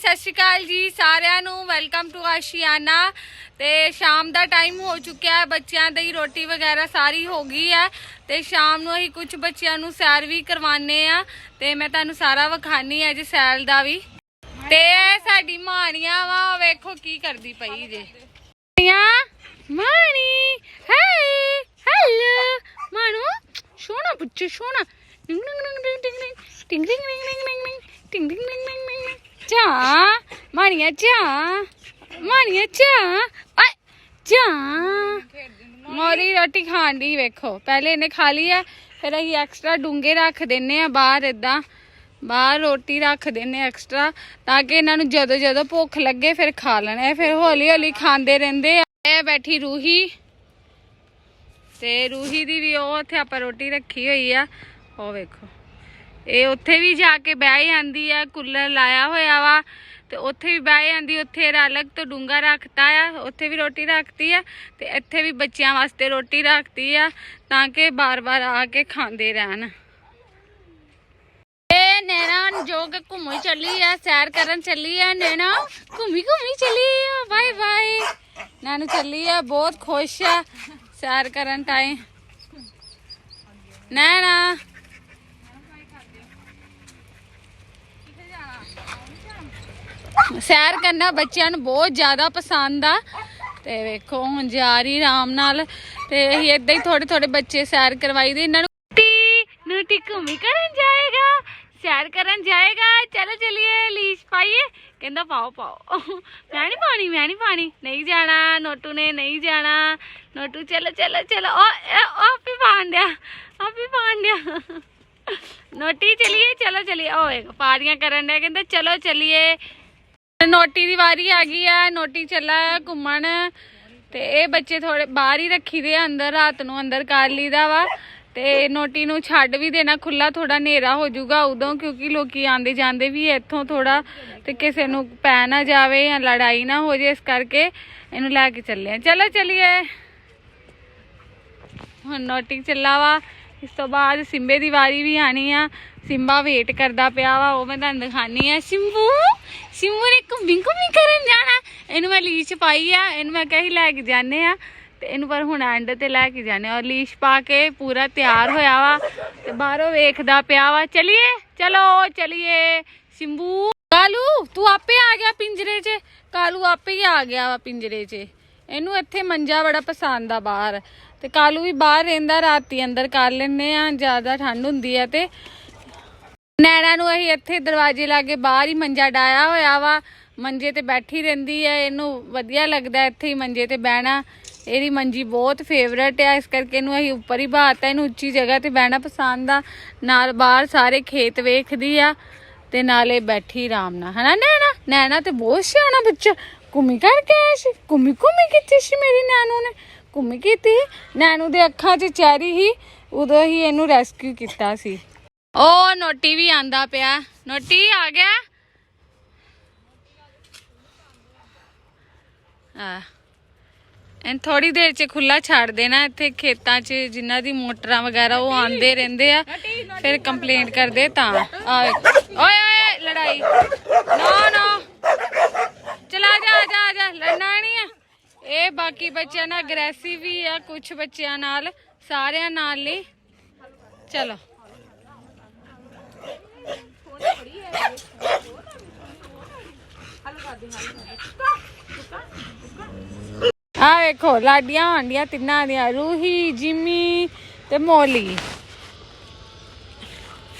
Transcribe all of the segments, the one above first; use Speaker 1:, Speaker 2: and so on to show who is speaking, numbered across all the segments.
Speaker 1: ਸਤਿ ਸ਼੍ਰੀ ਅਕਾਲ ਜੀ ਸਾਰਿਆਂ ਨੂੰ ਵੈਲਕਮ ਟੂ ਆਸ਼ੀਆਨਾ ਤੇ ਸ਼ਾਮ ਦਾ ਟਾਈਮ ਹੋ ਚੁੱਕਿਆ ਹੈ ਬੱਚਿਆਂ ਦੀ ਰੋਟੀ ਵਗੈਰਾ ਸਾਰੀ ਹੋ ਗਈ ਹੈ ਤੇ ਸ਼ਾਮ ਨੂੰ ਅਸੀਂ ਕੁਝ ਬੱਚਿਆਂ ਨੂੰ ਸੈਰ ਵੀ ਕਰਵਾਉਂਦੇ ਆ ਤੇ ਮੈਂ ਤੁਹਾਨੂੰ ਸਾਰਾ ਵਿਖਾਣੀ ਹੈ ਜੀ ਸੈਲ ਦਾ ਵੀ ਤੇ ਇਹ ਸਾਡੀ ਮਾਣੀਆਂ ਵਾ ਵੇਖੋ ਕੀ ਕਰਦੀ ਪਈ ਜੇ ਮਾਣੀਆਂ ਮਾਣੀ ਹਾਈ ਹੈਲੋ ਮਾਣੂ ਸੋਹਣਾ ਪੁੱਛ ਸੋਹਣਾ ਟਿੰਗ ਟਿੰਗ ਟਿੰਗ ਟਿੰਗ ਟਿੰਗ ਟਿੰਗ ਟਿੰਗ ਟਿੰਗ ਟਿੰਗ ਟਿੰਗ ਟਿੰਗ ਚਾ ਮਾਣੀਆਂ ਚਾ ਮਾਣੀਆਂ ਚਾ ਆਏ ਚਾ ਮੋਰੀ ਰੋਟੀ ਖਾਣ ਦੀ ਵੇਖੋ, ਪਹਿਲੇ ਇਹਨੇ ਖਾ ਲਈ ਹੈ ਫਿਰ ਅਸੀਂ ਐਕਸਟਰਾ ਡੂੰਗੇ ਰੱਖ ਦਿੰਨੇ ਆ, ਬਾਹਰ ਇਦਾਂ ਬਾਹਰ ਰੋਟੀ ਰੱਖ ਦਿੰਨੇ ਐਕਸਟਰਾ ਤਾਂ ਕਿ ਇਹਨਾਂ ਨੂੰ ਜਦੋਂ ਜਦੋਂ ਭੁੱਖ ਲੱਗੇ, ਫਿਰ ਖਾ ਲੈਣ। ਇਹ ਫਿਰ ਹੌਲੀ ਹੌਲੀ ਖਾਂਦੇ ਰਹਿੰਦੇ ਆ। ਇਹ ਬੈਠੀ ਰੂਹੀ। ਤੇ ਰੂਹੀ ਦੀ ਵੀ ਉਹ ਉੱਥੇ ਆਪਾਂ ਰੋਟੀ ਰੱਖੀ ਹੋਈ ਆ। ਉਹ ਵੇਖੋ। ਇਹ ਉੱਥੇ ਵੀ ਜਾ ਕੇ ਬਹਿ ਜਾਂਦੀ ਆ, ਕੂਲਰ ਲਾਇਆ ਹੋਇਆ ਵਾ, ਤੇ ਉੱਥੇ ਵੀ ਬਹਿ ਜਾਂਦੀ, ਉੱਥੇ ਇਹਦਾ ਅਲੱਗ ਤੋਂ ਡੂੰਗਾ ਰੱਖਤਾ ਆ, ਉੱਥੇ ਵੀ ਰੋਟੀ ਰੱਖਤੀ ਆ, ਤੇ ਇੱਥੇ ਵੀ ਬੱਚਿਆਂ ਵਾਸਤੇ ਰੋਟੀ ਰੱਖਤੀ ਆ, ਤਾਂ ਕਿ ਬਾਰ-ਬਾਰ ਆ ਕੇ ਖਾਂਦੇ ਰਹਿਣ। ਇਹ ਨੈਣਾ ਜੋ ਕਿ ਘੁੰਮੀ ਚੱਲੀ ਆ, ਸੈਰ ਕਰਨ ਚੱਲੀ ਆ, ਨੈਣਾ ਘੁੰਮੀ ਘੁੰਮੀ ਚੱਲੀ ਆ ਬਾਏ ਬਾਏ ਨਾਨੂ ਚੱਲੀ ਆ, ਬਹੁਤ ਖੁਸ਼ ਆ, ਸੈਰ ਕਰਨ ਟਾਈਮ ਨੈਣਾ ਸੈਰ ਕਰਨਾ ਬੱਚਿਆਂ ਨੂੰ ਬਹੁਤ ਜ਼ਿਆਦਾ ਪਸੰਦ ਆ। ਤੇ ਵੇਖੋ, ਹੁਣ ਜਾ ਰਹੀ ਆਰਾਮ ਨਾਲ। ਤੇ ਅਸੀਂ ਏਦਾਂ ਹੀ ਥੋੜੇ ਥੋੜੇ ਬੱਚੇ ਸੈਰ ਕਰਵਾਈ ਦੇ। ਇਹਨਾਂ ਨੂੰ ਟੀ ਨੂਟੀ ਘੁੰਮੀ ਕਰਨ ਜਾਏਗਾ, ਸੈਰ ਕਰਨ ਜਾਏਗਾ। ਚਲੋ ਚਲਿਏ ਲੀਸ਼ ਪਾਈਏ। ਕਹਿੰਦਾ, ਪਾਓ ਪਾਓ। ਮੈਂ ਨਹੀਂ ਪਾਣੀ ਮੈਂ ਨਹੀਂ ਪਾਣੀ ਨਹੀਂ ਜਾਣਾ, ਨੋਟੂ ਨੇ ਨਹੀਂ ਜਾਣਾ। ਨੋਟੂ, ਚਲੋ ਚਲੋ ਚਲੋ। ਉਹ, ਇਹ- ਉਹ ਆਪੇ ਪਾਣ ਡਿਆ। ਆਪੇ ਪਾਣ ਡਿਆ। ਨੋਟੀ, ਚਲਿਏ, ਚਲੋ, ਚਲਿਏ। ਓਏ ਪਾਰੀਆਂ ਕਰਨ ਡਿਆ। ਕਹਿੰਦਾ, ਚਲੋ, ਚਲਿਏ। ਨੋਟੀ ਦੀ ਵਾਰੀ ਆ ਗਈ ਆ, ਨੋਟੀ ਚੱਲਾ ਆ ਘੁੰਮਣ। ਤੇ ਇਹ ਬੱਚੇ ਥੋੜੇ ਬਾਹਰ ਹੀ ਰੱਖੀਦੇ ਆ, ਅੰਦਰ ਰਾਤ ਨੂੰ ਅੰਦਰ ਕਰ ਲਈਦਾ ਵਾ। ਤੇ ਨੋਟੀ ਨੂੰ ਛੱਡ ਵੀ ਦੇਣਾ ਖੁੱਲਾ ਥੋੜਾ ਹਨੇਰਾ ਹੋ ਜਾਊਗਾ ਉਦੋਂ, ਕਿਉਂਕਿ ਲੋਕੀ ਆਂਦੇ ਜਾਂਦੇ ਵੀ ਇੱਥੋਂ ਥੋੜਾ ਤੇ ਕਿਸੇ ਨੂੰ ਪੈ ਨਾ ਜਾਵੇ ਜਾਂ ਲੜਾਈ ਨਾ ਹੋ ਜੇ, ਇਸ ਕਰਕੇ ਇਹਨੂੰ ਲੈ ਕੇ ਚੱਲੇ ਆ। ਚਲੋ, ਚਲੀਏ। ਹੁਣ ਨੋਟੀ ਚੱਲਾ ਵਾ। ਇਸ ਤੋਂ ਬਾਅਦ ਸਿੰਬੇ ਦੀ ਵਾਰੀ ਵੀ ਆਣੀ ਆ। ਸਿੰਬਾ ਵੇਟ ਕਰਦਾ ਪਿਆ ਵਾ, ਉਹ ਮੈਂ ਤੁਹਾਨੂੰ ਦਿਖਾਣੀ ਆ। ਸਿੰਬੂ ਸਿੰਬੂ ਨੇ ਘੁੰਮੀ ਘੁੰਮੀ ਕਰਨ ਜਾਣਾ। ਇਹਨੂੰ ਮੈਂ ਲੀਸ਼ ਪਾਈ ਆ, ਇਹਨੂੰ ਮੈਂ ਕਹੀ ਲੈ ਕੇ ਜਾਣੇ ਆ। ਤੇ ਇਹਨੂੰ ਪਰ ਹੁਣ ਐਂਡ ਤੇ ਲੈ ਕੇ ਜਾਣੇ ਔਰ ਲੀਸ਼ ਪਾ ਕੇ ਪੂਰਾ ਤਿਆਰ ਹੋਇਆ ਵਾ ਤੇ ਬਾਹਰੋਂ ਵੇਖਦਾ ਪਿਆ ਵਾ। ਚਲਿਏ, ਚਲੋ, ਚਲਿਏ। ਸਿੰਬੂ, ਕਾਲੂ, ਤੂੰ ਆਪੇ ਆ ਗਿਆ ਪਿੰਜਰੇ 'ਚ। ਕਾਲੂ ਆਪੇ ਹੀ ਆ ਗਿਆ ਵਾ ਪਿੰਜਰੇ 'ਚ। ਇਹਨੂੰ ਇੱਥੇ ਮੰਜਾ ਬੜਾ ਪਸੰਦ ਆ ਬਾਹਰ। ਤੇ ਕਾਲੂ ਵੀ ਬਾਹਰ ਰਹਿੰਦਾ, ਰਾਤੀ ਅੰਦਰ ਕਰ ਲੈਨੇ ਆ, ਜ਼ਿਆਦਾ ਠੰਡ ਹੁੰਦੀ ਆ ਤੇ ਨੈਣਾ ਨੂੰ ਅਸੀਂ ਇੱਥੇ ਦਰਵਾਜ਼ੇ ਲਾਗੇ ਬਾਹਰ ਹੀ ਮੰਜਾ ਡਾਇਆ ਹੋਇਆ ਵਾ। ਮੰਜੇ ਤੇ ਬੈਠੀ ਰਹਿੰਦੀ ਹੈ ਇਹਨੂੰ ਵਧੀਆ ਲੱਗਦਾ ਇੱਥੇ ਹੀ ਮੰਜੇ ਤੇ ਬਹਿਣਾ। ਇਹਦੀ ਮੰਜੀ ਬਹੁਤ ਫੇਵਰਟ ਆ, ਇਸ ਕਰਕੇ ਇਹਨੂੰ ਅਸੀਂ ਉੱਪਰ ਹੀ ਬਾਤਾ ਇਹਨੂੰ ਉੱਚੀ ਜਗ੍ਹਾ ਤੇ ਬਹਿਣਾ ਪਸੰਦ ਆ। ਨਾਲ ਬਾਹਰ ਸਾਰੇ ਖੇਤ ਵੇਖਦੀ ਆ ਤੇ ਨਾਲੇ ਬੈਠੀ ਆਰਾਮ ਨਾਲ। ਹਨਾ ਨੈਣਾ? ਨੈਣਾ ਤੇ ਬਹੁਤ ਸਿਆਣਾ ਬੱਚਾ। ਘੁੰਮੀ ਕਰਕੇ ਆਇਆ ਸੀ ਘੁੰਮੀ ਘੁੰਮੀ ਕੀਤੀ ਸੀ ਮੇਰੀ ਨੈਣੂ ਨੇ? ਘੁੰਮੀ ਕੀਤੀ ਨੈਣੂ ਦੇ ਅੱਖਾਂ 'ਚ ਚੈਰੀ ਹੀ ਉਦੋਂ ਹੀ ਇਹਨੂੰ ਰੈਸਕਿਊ ਕੀਤਾ ਸੀ। ਉਹ ਨੋਟੀ ਵੀ ਆਂਦਾ ਪਿਆ। ਨੋਟੀ ਆ ਗਿਆ? ਆ। ਐਂ ਥੋੜੀ ਦੇਰ ਚ ਖੁੱਲਾ ਛੱਡ ਦੇਣਾ ਇੱਥੇ ਖੇਤਾਂ 'ਚ ਜਿਨ੍ਹਾਂ ਦੀ ਮੋਟਰਾਂ ਵਗੈਰਾ ਉਹ ਆਂਦੇ ਰਹਿੰਦੇ ਆ ਫਿਰ ਕੰਪਲੇਂਟ ਕਰਦੇ ਤਾਂ। ਆ। ਓਏ ਓਏ ਲੜਾਈ। ਨੋ ਨੋ ਚਲਾ ਜਾ ਜਾ ਜਾ ਲੜਨਾ ਨਹੀਂ ਆ ਇਹ ਬਾਕੀ ਬੱਚਿਆਂ ਨਾਲ ਅਗਰੈਸਿਵ ਵੀ ਆ ਕੁਝ ਬੱਚਿਆਂ ਨਾਲ, ਸਾਰਿਆਂ ਨਾਲ ਨਹੀਂ ਚਲੋ। ਆ ਵੇਖੋ, ਲਾਡੀਆਂ ਆਂਡੀਆਂ ਤਿੰਨਾਂ ਦੀਆਂ, ਰੂਹੀ, ਜਿਮੀ ਤੇ ਮੋਲੀ।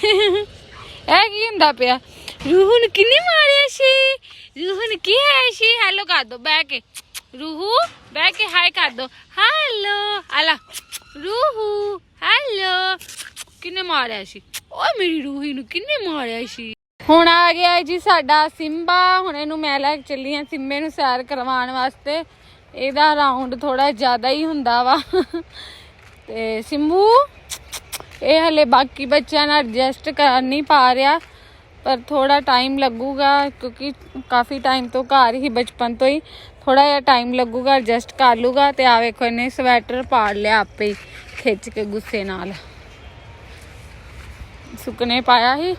Speaker 1: ਇਹ ਕੀ ਹੁੰਦਾ ਪਿਆ? ਰੂਹ ਨੂੰ ਕਿੰਨੇ ਮਾਰਿਆ ਸੀ? ਰੂਹੂ ਨੂੰ ਕੀ ਹੈ ਸੀ? ਹੈਲੋ ਕਰ ਦੋ, ਬਹਿ ਕੇ। ਰੂਹੂ, ਬਹਿ ਕੇ ਹਾਈ ਕਰ ਦੋ। ਹੈਲੋ, ਆਲਾ। ਰੂਹੂ, ਹੈਲੋ। ਕਿੰਨੇ ਮਾਰਿਆ ਸੀ? ਓਏ ਮੇਰੀ ਰੂਹੀ ਨੂੰ ਕਿੰਨੇ ਮਾਰਿਆ ਸੀ? ਹੁਣ ਆ ਗਿਆ ਜੀ ਸਾਡਾ ਸਿੰਬਾ। ਹੁਣ ਇਹਨੂੰ ਮੈਂ ਲੈ ਕੇ ਚੱਲੀ ਆ ਸਿੰਬੇ ਨੂੰ ਸੈਰ ਕਰਵਾਉਣ ਵਾਸਤੇ। ਇਹਦਾ ਰਾਉਂਡ ਥੋੜਾ ਜ਼ਿਆਦਾ ਹੀ ਹੁੰਦਾ ਵਾ। ਤੇ ਸਿੰਬੂ, ਇਹ ਹਲੇ ਬਾਕੀ ਬੱਚਿਆਂ ਨਾਲ ਐਡਜਸਟ ਕਰ ਨਹੀਂ ਪਾ ਰਿਹਾ। ਪਰ ਥੋੜਾ ਟਾਈਮ ਲੱਗੂਗਾ ਕਿਉਂਕਿ ਕਾਫੀ ਟਾਈਮ ਤੋਂ ਘਰ ਹੀ ਬਚਪਨ ਤੋਂ ਹੀ। ਥੋੜਾ ਜਿਹਾ ਟਾਈਮ ਲੱਗੂਗਾ ਐਡਜਸਟ ਕਰ ਲੂਗਾ ਤੇ ਆ ਵੇਖੋ ਇਹਨੇ ਸਵੈਟਰ ਪਾੜ ਲਿਆ ਆਪੇ ਹੀ, ਖਿੱਚ ਕੇ ਗੁੱਸੇ ਨਾਲ। ਸੁੱਕਣੇ ਪਾਇਆ ਸੀ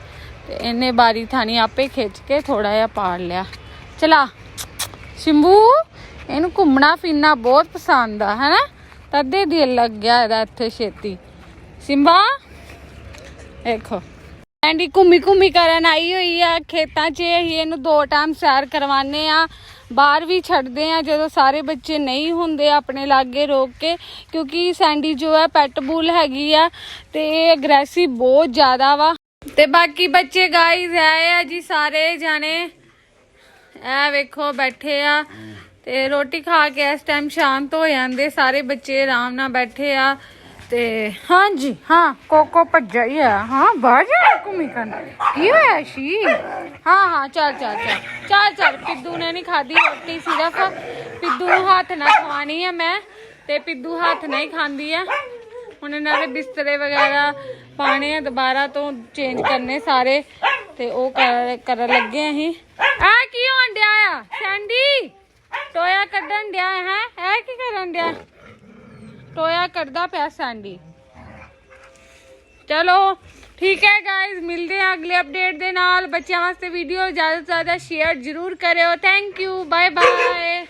Speaker 1: ਤੇ ਇਹਨੇ ਬਾਰੀ ਥਾਣੀ ਆਪੇ ਖਿੱਚ ਕੇ ਥੋੜਾ ਜਿਹਾ ਪਾੜ ਲਿਆ। ਚਲਾ, ਸ਼ਿੰਬੂ, ਇਹਨੂੰ ਘੁੰਮਣਾ ਫਿਰਨਾ ਬਹੁਤ ਪਸੰਦ ਆ, ਹੈਨਾ? ਤਦੇ ਦਿਲ ਲੱਗ ਗਿਆ ਇਹਦਾ ਇੱਥੇ ਛੇਤੀ। ਸਿੰਬਾ ਦੇਖੋ ਐਂਡੀ ਘੁੰਮੀ ਘੁੰਮੀ ਕਰਨ ਆਈ ਹੋਈ ਆ, ਖੇਤਾਂ 'ਚ ਅਸੀਂ ਇਹਨੂੰ ਦੋ ਟਾਈਮ ਸੈਰ ਕਰਵਾਉਂਦੇ ਆ। ਬਾਹਰ ਵੀ ਛੱਡਦੇ ਆ, ਜਦੋਂ ਸਾਰੇ ਬੱਚੇ ਨਹੀਂ ਹੁੰਦੇ ਆਪਣੇ ਲਾਗੇ ਰੋਕ ਕੇ, ਕਿਉਂਕਿ ਸੈਂਡੀ ਜੋ ਹੈ ਪੈਟ ਬੁਲ ਹੈਗੀ ਆ ਤੇ ਇਹ ਅਗਰੈਸਿਵ ਬਹੁਤ ਜ਼ਿਆਦਾ ਵਾ। ਤੇ ਬਾਕੀ ਬੱਚੇ ਗਾਈਜ਼ ਆਏ ਆ ਜੀ ਸਾਰੇ ਜਾਣੇ। ਇਹ ਵੇਖੋ ਬੈਠੇ ਆ ਤੇ ਰੋਟੀ ਖਾ ਕੇ ਇਸ ਟਾਈਮ ਸ਼ਾਂਤ ਹੋ ਜਾਂਦੇ, ਸਾਰੇ ਬੱਚੇ ਆਰਾਮ ਨਾਲ ਬੈਠੇ ਆ। ਤੇ ਹਾਂਜੀ, ਹਾਂ, ਕੋਕੋ ਭੱਜਾ ਹੀ ਆ ਹਾਂ, ਬਾਹਰ ਜਾ ਘੁੰਮੀ ਕਰਨ ਕੀ ਹੋਇਆ, ਸ਼ੀ? ਹਾਂ ਹਾਂ, ਚੱਲ ਚੱਲ ਚੱਲ। ਚੱਲ ਚੱਲ, ਪਿੱਦੂ ਨੇ ਨਹੀਂ ਖਾਦੀ ਰੋਟੀ, ਸਿਰਫ ਪਿੱਦੂ ਨੂੰ ਹੱਥ ਨਾਲ ਖਵਾਣੀ ਆ ਮੈਂ ਤੇ ਪਿੱਦੂ ਹੱਥ ਨਾਲ ਹੀ ਖਾਂਦੀ ਆ। ਹੁਣ ਇਹਨਾਂ ਦੇ ਬਿਸਤਰੇ ਵਗੈਰਾ ਪਾਣੇ ਆ, ਦੁਬਾਰਾ ਤੋਂ ਚੇਂਜ ਕਰਨੇ ਸਾਰੇ ਤੇ ਉਹ ਕਰ- ਕਰਨ ਲੱਗੇ ਅਸੀਂ। ਆ ਕੀ ਹੋਣ ਡਿਆ ਆ? ਸੈਂਡੀ? ਟੋਇਆ ਕੱਢਣ ਡਿਆ ਹੈ? ਇਹ ਕੀ ਕਰਨ ਡਿਆ? ਟੋਇਆ ਕੱਢਦਾ ਪਿਆ ਸੈਂਡੀ। ਚਲੋ, ਠੀਕ ਹੈ ਗਾਇਜ਼ ਮਿਲਦੇ ਹਾਂ ਅਗਲੇ ਅਪਡੇਟ ਦੇ ਨਾਲ। ਬੱਚਿਆਂ ਵਾਸਤੇ ਵੀਡੀਓ ਜ਼ਿਆਦਾ ਤੋਂ ਜ਼ਿਆਦਾ ਸ਼ੇਅਰ ਜ਼ਰੂਰ ਕਰਿਓ। Thank you bye bye